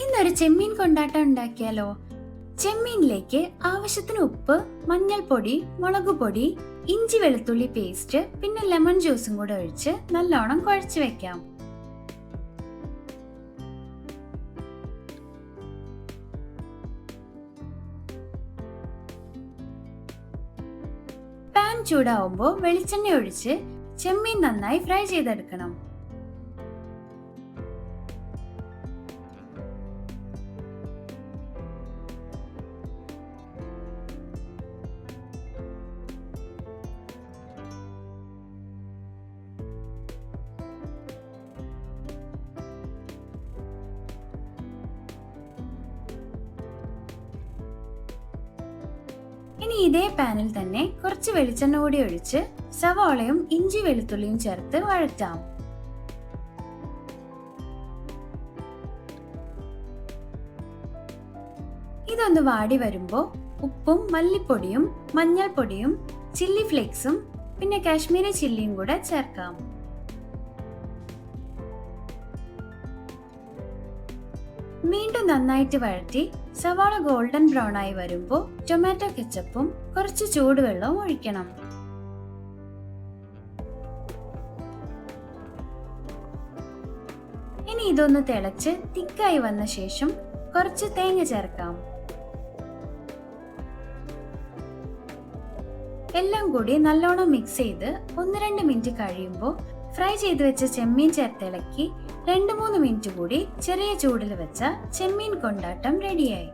ഇന്നൊരു ചെമ്മീൻ കൊണ്ടാട്ടം ഉണ്ടാക്കിയാലോ? ചെമ്മീനിലേക്ക് ആവശ്യത്തിന് ഉപ്പ് മഞ്ഞൾപ്പൊടി മുളകുപൊടി ഇഞ്ചി വെളുത്തുള്ളി പേസ്റ്റ് പിന്നെ ലെമൺ ജ്യൂസും കൂടെ ഒഴിച്ച് നല്ലോണം കുഴച്ച് വെക്കാം. പാൻ ചൂടാവുമ്പോൾ വെളിച്ചെണ്ണ ഒഴിച്ച് ചെമ്മീൻ നന്നായി ഫ്രൈ ചെയ്തെടുക്കണം. ഇനി ഇതേ പാനിൽ തന്നെ കുറച്ച് വെളിച്ചെണ്ണ കൂടി ഒഴിച്ച് സവാളയും ഇഞ്ചി വെളുത്തുള്ളിയും ചേർത്ത് വഴറ്റാം. ഇതൊന്ന് വാടി വരുമ്പോൾ ഉപ്പും മല്ലിപ്പൊടിയും മഞ്ഞൾപ്പൊടിയും ചില്ലി ഫ്ലേക്സും പിന്നെ കാശ്മീരി ചില്ലിയും കൂടെ ചേർക്കാം. വീണ്ടും നന്നായിട്ട് വഴറ്റി സവാള ഗോൾഡൻ ബ്രൗൺ ആയി വരുമ്പോൾ ടൊമാറ്റോ കെച്ചപ്പും കുറച്ച് ചൂടുവെള്ളവും ഒഴിക്കണം. ഇനി ഇതൊന്ന് തിളച്ച് തിക്കായി വന്ന ശേഷം കുറച്ച് തേങ്ങ ചേർക്കാം. എല്ലാം കൂടി നല്ലോണം മിക്സ് ചെയ്ത് ഒന്ന് രണ്ട് മിനിറ്റ് കഴിയുമ്പോൾ ഫ്രൈ ചെയ്ത് വെച്ച ചെമ്മീൻ ചേർത്തിളക്കി രണ്ട് മൂന്ന് മിനിറ്റ് കൂടി ചെറിയ ചൂടിൽ വെച്ച ചെമ്മീൻ കൊണ്ടാട്ടം റെഡിയായി